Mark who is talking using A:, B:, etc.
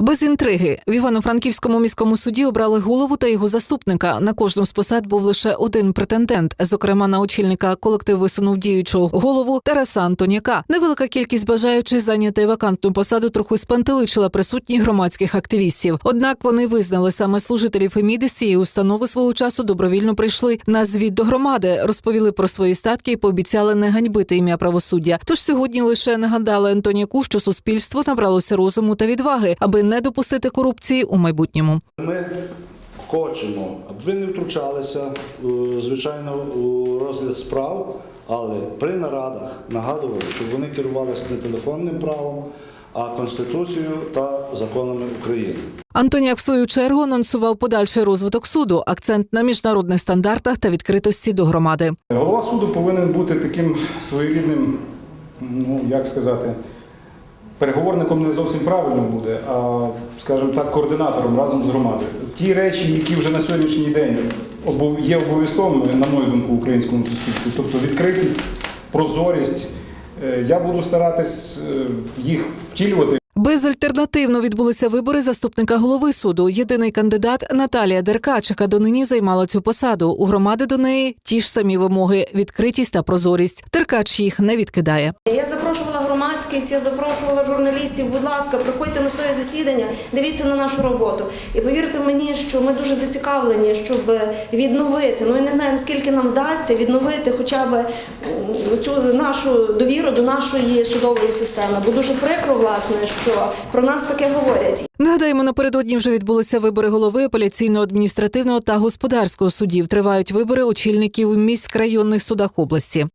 A: Без інтриги в Івано-Франківському міському суді обрали голову та його заступника. На кожну з посад був лише один претендент. Зокрема, на очільника колектив висунув діючого голову Тараса Антоняка. Невелика кількість бажаючих зайняти вакантну посаду трохи спантеличила присутніх громадських активістів. Однак вони визнали саме служителі Феміди з цієї установи свого часу добровільно прийшли на звіт до громади, розповіли про свої статки і пообіцяли не ганьбити ім'я правосуддя. Тож сьогодні лише нагадали Антоняку, що суспільство набралося розуму та відваги, аби не допустити корупції у майбутньому.
B: Ми хочемо, аби ви не втручалися, е, звичайно, у розгляд справ, але при нарадах нагадували, щоб вони керувалися не телефонним правом, а Конституцією та законами України.
A: Антоняк, в свою чергу, анонсував подальший розвиток суду, акцент на міжнародних стандартах та відкритості до громади.
C: Голова суду повинен бути таким своєрідним, ну як сказати, переговорником не зовсім правильно буде, а, скажімо так, координатором разом з громадою. Ті речі, які вже на сьогоднішній день є обов'язковими, на мою думку, українському суспільстві, тобто відкритість, прозорість, е, я буду старатись е, їх втілювати.
A: Безальтернативно відбулися вибори заступника голови суду. Єдиний кандидат Наталія Деркач, яка донині займала цю посаду. У громади до неї ті ж самі вимоги: відкритість та прозорість. Деркач їх не відкидає.
D: Я запрошувала громадськість, я запрошувала журналістів. Будь ласка, приходьте на своє засідання, дивіться на нашу роботу. І повірте мені, що ми дуже зацікавлені, щоб відновити. Ну я не знаю наскільки нам вдасться відновити хоча б цю нашу довіру до нашої судової системи. Бо дуже прикро, власне, що про нас таке говорять.
A: Нагадаємо, напередодні вже відбулися вибори голови апеляційного адміністративного та господарського судів. Тривають вибори очільників міськ районних судах області.